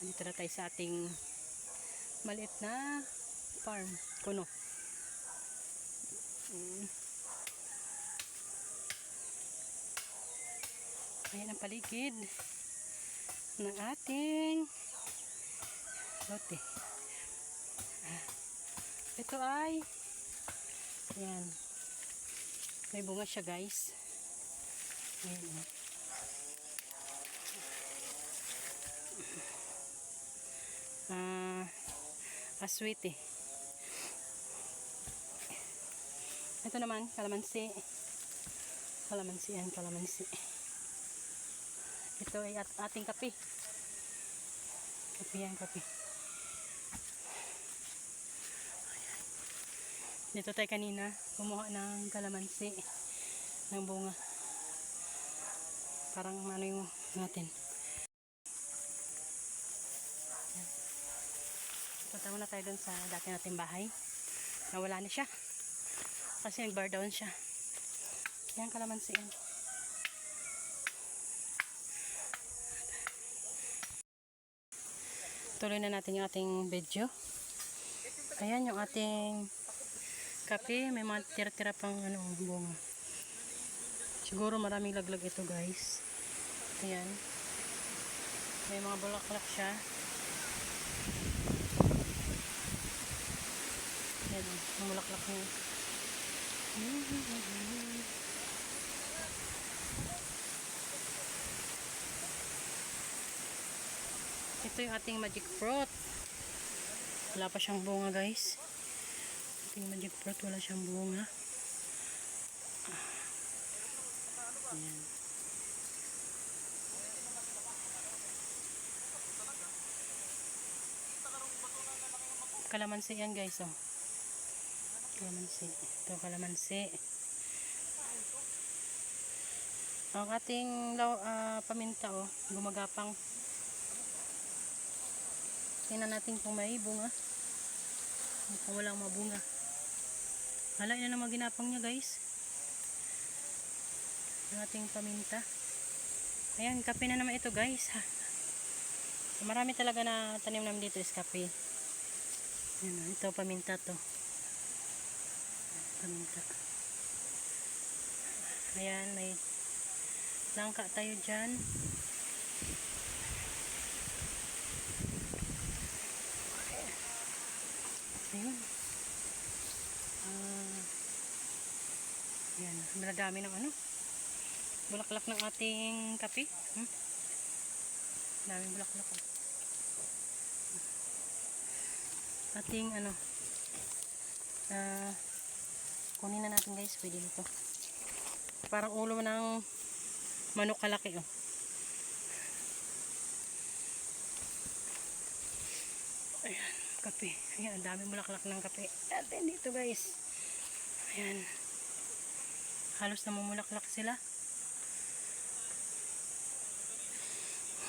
Dito na tayo sa ating maliit na farm. Kuno. Mm. Ayan ang paligid ng ating lote. Ah. Ito ay ayan. May bunga siya guys. Ayan. Aswiti. Ito naman, kalamansi. Kalamansi yan, kalamansi. Ito ay at ating kape. Kape yan, kape. Dito tayo kanina, kumuha ng kalamansi ng bunga. Parang ano yung natin. Punta muna tayo dun sa dati nating bahay. Nawala na siya. Kasi nag-bar down siya. Yan, kalamansi yan. Tuloy na natin yung ating video. Ayan yung ating kape. May mga tira-tira pang ano, bunga. Siguro maraming laglag ito guys. Ayan. May mga bulaklak siya. Ayan, ang bulaklak niya. Ito yung ating magic fruit. Wala pa siyang bunga guys. Ating magic fruit, wala siyang bunga. Ayan. Kalamansi yan guys oh. Kalamansi. Ito kalamansi. Ang ating ah, paminta oh, gumagapang. Tingnan natin kung may bunga. Kung walang mabunga. Hala, na naman ginapang niya guys. Ang ating paminta. Ayan, kape na naman ito guys. Ha. Marami talaga na tanim namin dito is kape. Ayan, ito paminta to. Paminta. Ayan, may langka tayo dyan. Ayun. Ah. Yan, madami ng ano. Bulaklak ng ating kape. Hmm? Daming bulaklak. oh. Ating ano. Ah, kunin na natin guys, pwede nito. Parang ulo ng manok kalaki oh. Ayan, kape. Ayan, ang daming bulaklak ng kape. Atin dito guys. Ayan. Halos namumulaklak sila.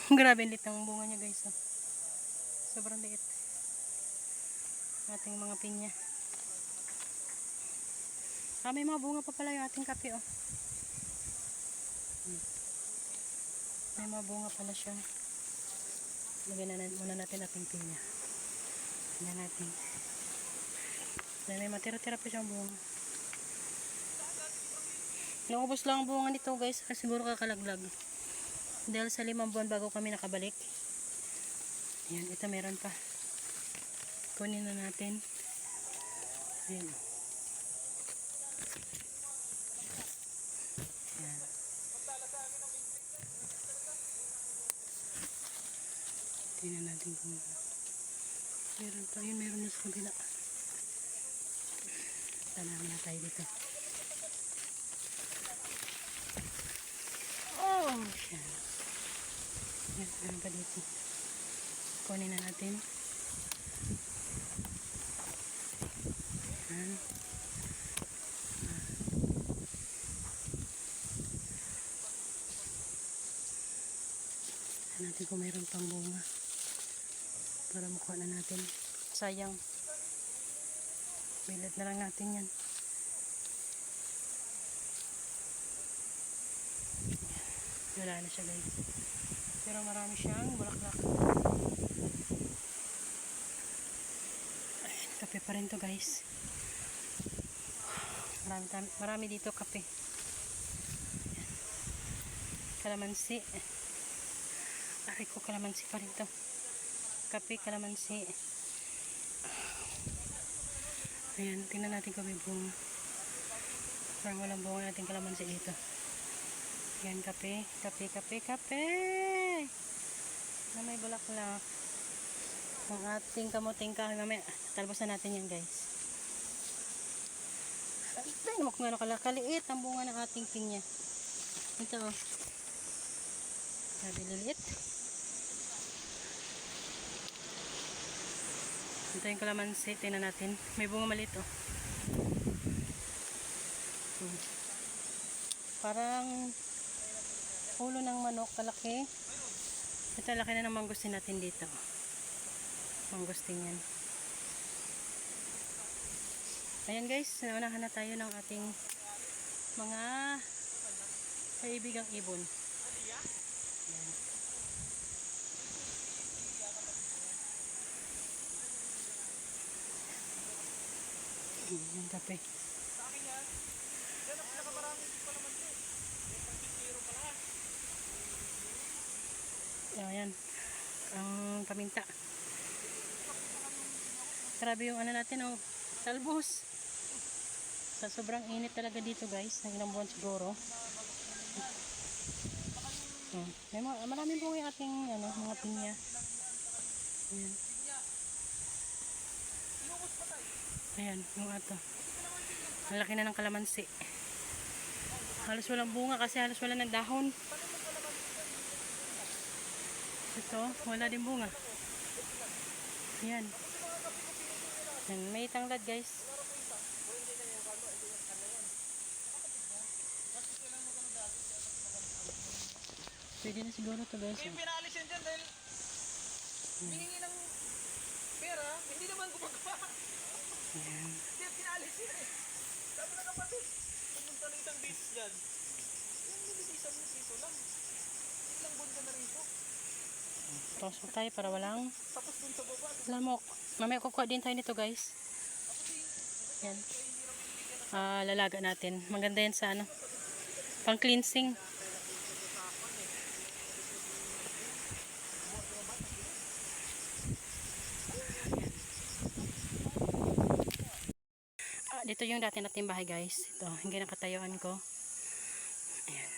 Grabe lit ang bunga niya guys. Oh. Sobrang liit. Ating mga pinya. Ah, may mga bunga pa pala yung ating kape oh. Hmm. May mga bunga pala siya. Lagyan na muna natin ating pinya. Tingnan natin. Dahil may matira-tira pa siyang bunga. Naubos lang ang bunga nito guys. Kasi siguro kakalaglag. Dahil sa limang buwan bago kami nakabalik. Ayan, ito meron pa. Kunin na natin. Ayan. Ayan. Tingnan natin kung meron pa. Yun, meron na sa kabila. Tanami na tayo dito. Oh, siya. Yan, meron pa dito. Kunin na natin. Yan. Natin kung mayroon pang bunga para makuha na natin. Sayang. Bilad na lang natin yan wala na siya guys. Pero marami siyang bulaklak. Ayun kape pa rin to guys. Marami, marami dito kape. Kalamansi. Ari ko kalamansi pa rin to. Kape, kalamansi. Ayan, tingnan natin kung may bunga. Parang walang bunga natin kalamansi dito. Ayan, kape, kape, kape, kape! Na may bulaklak. Ang ating kamuting kahoy. Mamaya, talbosan natin yan guys. Ay, mo kung ano kala. Kaliit ang bunga ng ating pinya. Ito oh. Sabi liliit. Ito yung kalamansi. Tingnan natin. May bunga maliit oh. Hmm. Parang ulo ng manok kalaki. Ito laki na ng mangustin natin dito. Mangustin yan. Ayan guys, naunahan na tayo ng ating mga kaibigang ibon. Ayan, kape. Ayan. Ang paminta. Grabe yung ano natin, oh. Talbos. Sa sobrang init talaga dito, guys. Ng ilang buwan siguro. Hmm. May mga, maraming yung ating ano, mga pinya. Ayan. Ayan, yung ato. Ang laki na ng kalamansi. Halos walang bunga kasi halos wala ng dahon. Ito, wala din bunga. Yan. Yan, may tanglad guys. Pwede na siguro to guys. Yung pinalis yan dyan dahil hiningi ng pera, hindi naman gumagawa. Yan. Kaya pinalis yan eh. Sabi na pumunta ng isang beses dyan. Yung nililisan mo piso lang. Ilang buwan na rito. Pasok tayo para walang Tapos dun sa baba, lamok. Mamaya kukuha din tayo nito guys. Yan. Ah, lalaga natin. Maganda yan sa ano. Pang cleansing. Dito yung dati nating bahay guys. Ito, hindi nakatayuan ko. Ayan.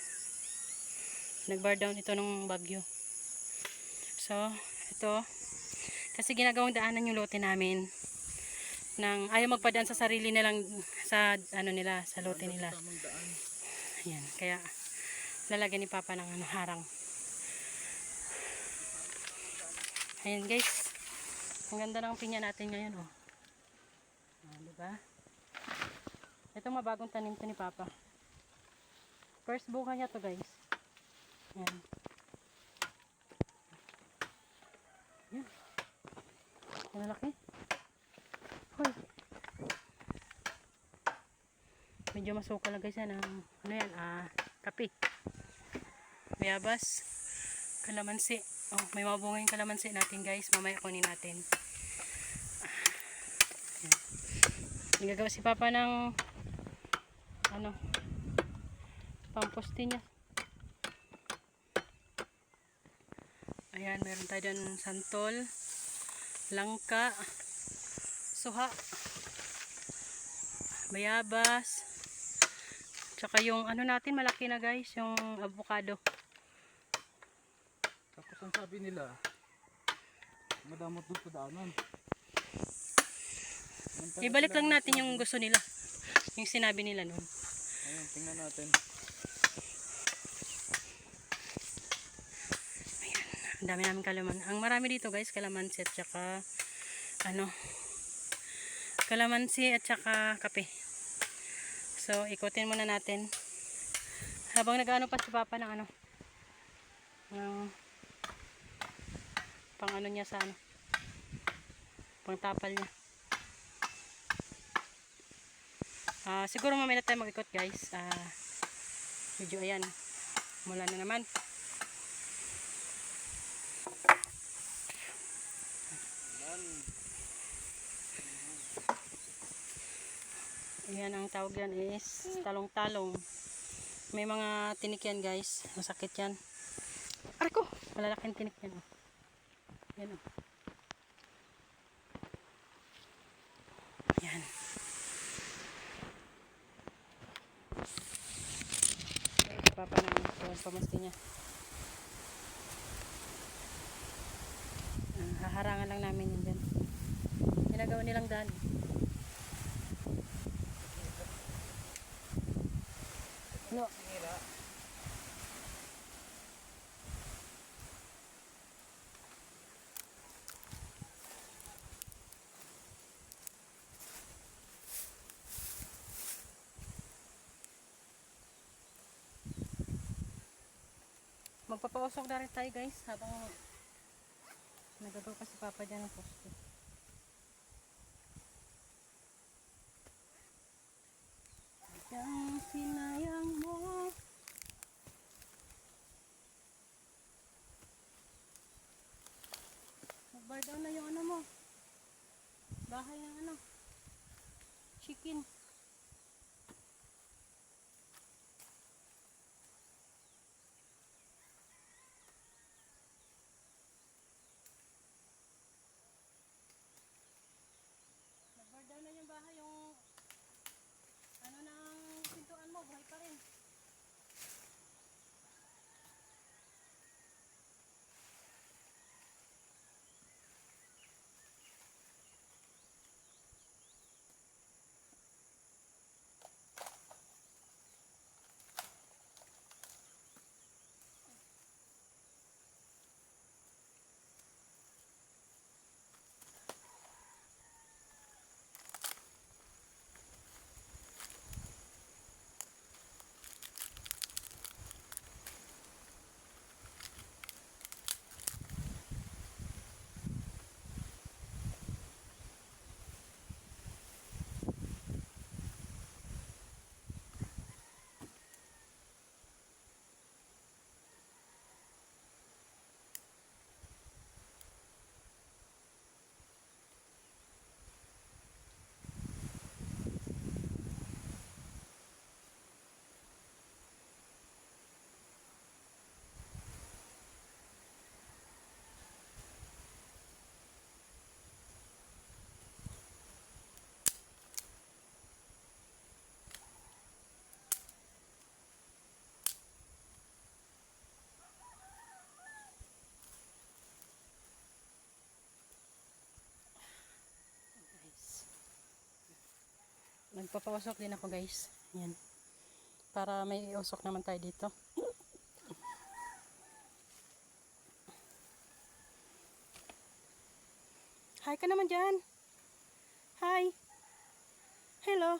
Nag-bar down ito nung bagyo. So, ito. Kasi ginagawang daanan yung lote namin. Nang ayaw magpadaan sa sarili nilang sa ano nila, sa lote nila. Ayan, kaya lalagyan ni Papa ng ano, harang. Ayan guys. Ang ganda ng pinya natin ngayon oh. Ah, di ba? Ito mabagong tanim to ni Papa. First buka niya to guys. Ayan. Yan. Ang laki. Hoy. Medyo masukal na guys yan. Ano yan? Ah, kape. Bayabas. Kalamansi. Oh, may mga bunga yung kalamansi natin guys. Mamaya kunin natin. Ah, yan. Nagagawa si Papa ng ano pamposte niya. Ayan, meron tayo dyan santol, langka, suha, bayabas, tsaka yung ano natin malaki na guys, yung avocado. Tapos ang sabi nila, madamot doon sa daanan. Ibalik lang natin yung gusto nila. Yung sinabi nila noon. Ayun, tingnan natin. Ang dami namin kalaman. Ang marami dito guys, kalamansi at saka ano, kalamansi at saka kape. So, ikutin muna natin. Habang nag-ano pa si Papa ng ano, ng pang ano niya sa ano, pang tapal niya. Uh, siguro mamaya na tayo mag-ikot guys. Uh, medyo ayan. Mula na naman. Ayan ang tawag yan is talong-talong. May mga tinik yan guys. Masakit yan. Arko! Malalaking tinik yan. Oh. Yan oh. namin yun dyan. Ginagawa nilang daan. No. Magpapausok na rin tayo guys habang Nagagawa pa si Papa dyan ng poste. Ang sinang nagpapausok din ako guys. Yan para may usok naman tayo dito. Hi ka naman dyan. Hi. Hello.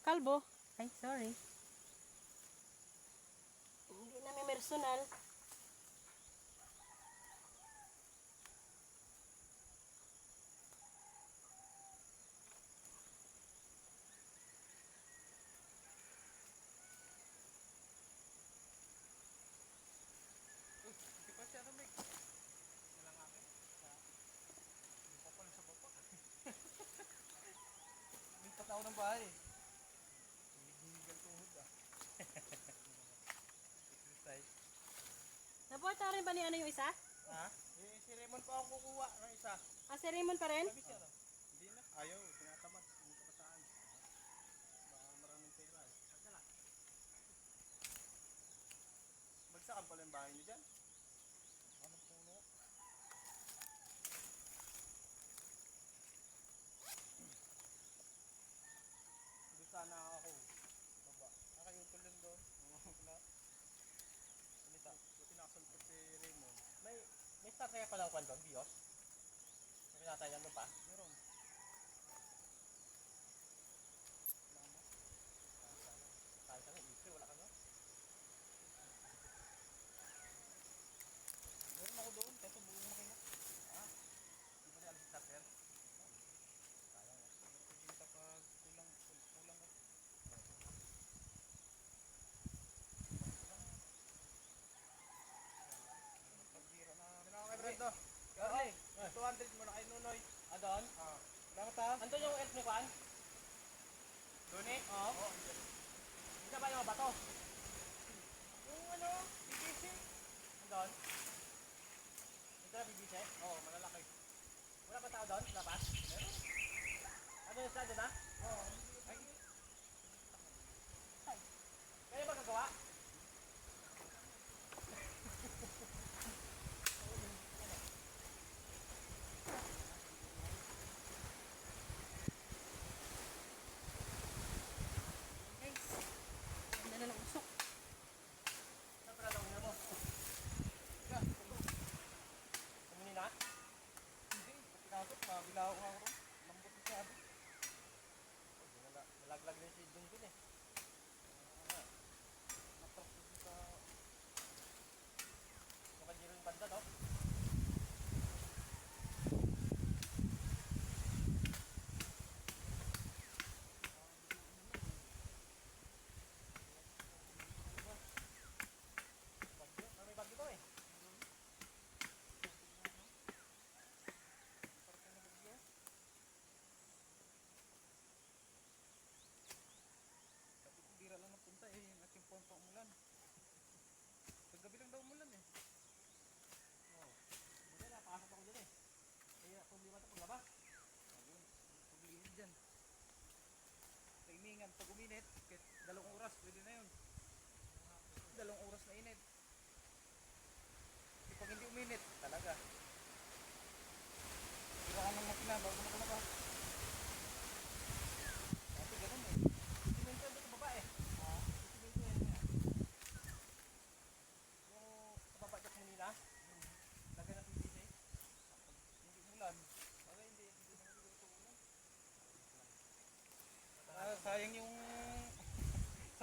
Kalbo. Ay sorry. Hindi namin personal. pare. Hinigal tuhod ah. Exercise. Rin ba ni ano yung isa? Ha? Eh, si Raymond pa ang kukuha ng isa. Ah, si Raymond pa rin? Hindi na. Ayaw. yung elf ni Kwan? Luni? Oo. Oh. Hindi ba yung bato? Yung ano, BBC? Doon? Dito na BBC? Oo, malalaki. Wala ba tao doon? Labas? Meron? Ano yung sila doon ha? Oo.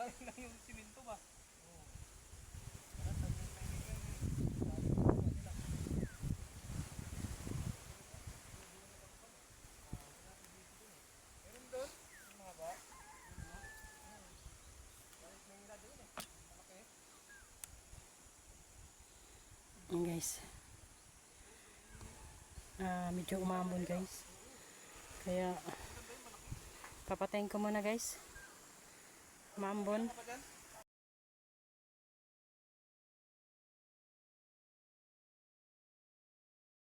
sayang lang yung siminto ba? Oo. Guys. Ah, medyo umamon guys. Kaya papatayin ko muna guys. Mambon.